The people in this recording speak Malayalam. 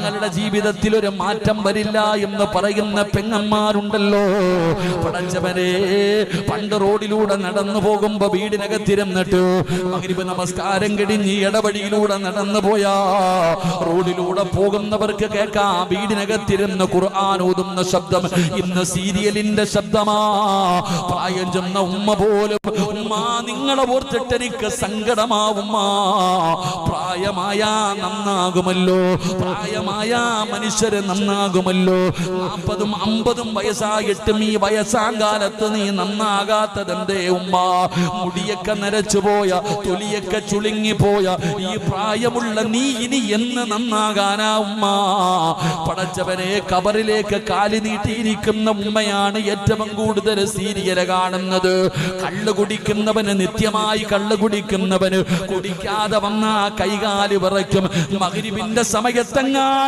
തങ്ങളുടെ ജീവിതത്തിൽ ഒരു മാറ്റം വരില്ല എന്ന് പറയുന്ന പെങ്ങന്മാരുണ്ടല്ലോ. പടച്ചവരെ പണ്ട് റോഡിലൂടെ നടന്നു പോകുമ്പോ വീടിനകത്തിരുന്നിട്ട് മകരിപ്പ് നമസ്കാരം കിടിഞ്ഞ് ഇടവഴിയിലൂടെ നടന്നു പോയാ. റോഡിലൂടെ പോകുന്നവർക്ക് കേൾക്കാം വീടിനകത്തിരുന്ന് ഖുർആൻ ഓതുന്ന ശബ്ദം ഇന്ന് സീരിയലിന്റെ ശബ്ദമാ. പ്രായം ചെന്ന ഉമ്മ പോലും ഉമ്മ നിങ്ങളെ ഓർത്തിട്ട് എനിക്ക് സങ്കടമാവുമ്മ പ്രായമായ നന്നാകുമല്ലോ. പ്രായമായ മനുഷ്യര് നന്നാകുമല്ലോ. നാൽപ്പതും അമ്പതും വയസ്സായിട്ടും ഈ വയസ്സാം കാലത്ത് നീ നന്നാകാത്തതെന്തേ ഉമ്മ? മുടിയൊക്കെ നരച്ചു പോയ തൊലിയൊക്കെ ചുളുങ്ങി പോയ ഈ പ്രായമുള്ള നീ ഇനി എന്ന് നന്നാകാനാ ഉമ്മ? പടച്ചവനെ കബറിലേക്ക് കാലി നീട്ടിയിരിക്കുന്ന ഉമ്മയാണ് ഏറ്റവും കൂടുതൽ സീരിയൽ കാണുന്നത്. കള്ളു കുടിക്കുന്നവന് നിത്യമായി കള്ളു കുടിക്കുന്നവന് കുടിക്കാതെ വന്ന കൈകാലി വിറയ്ക്കും. മകരിവിന്റെ സമയത്തെങ്ങാനും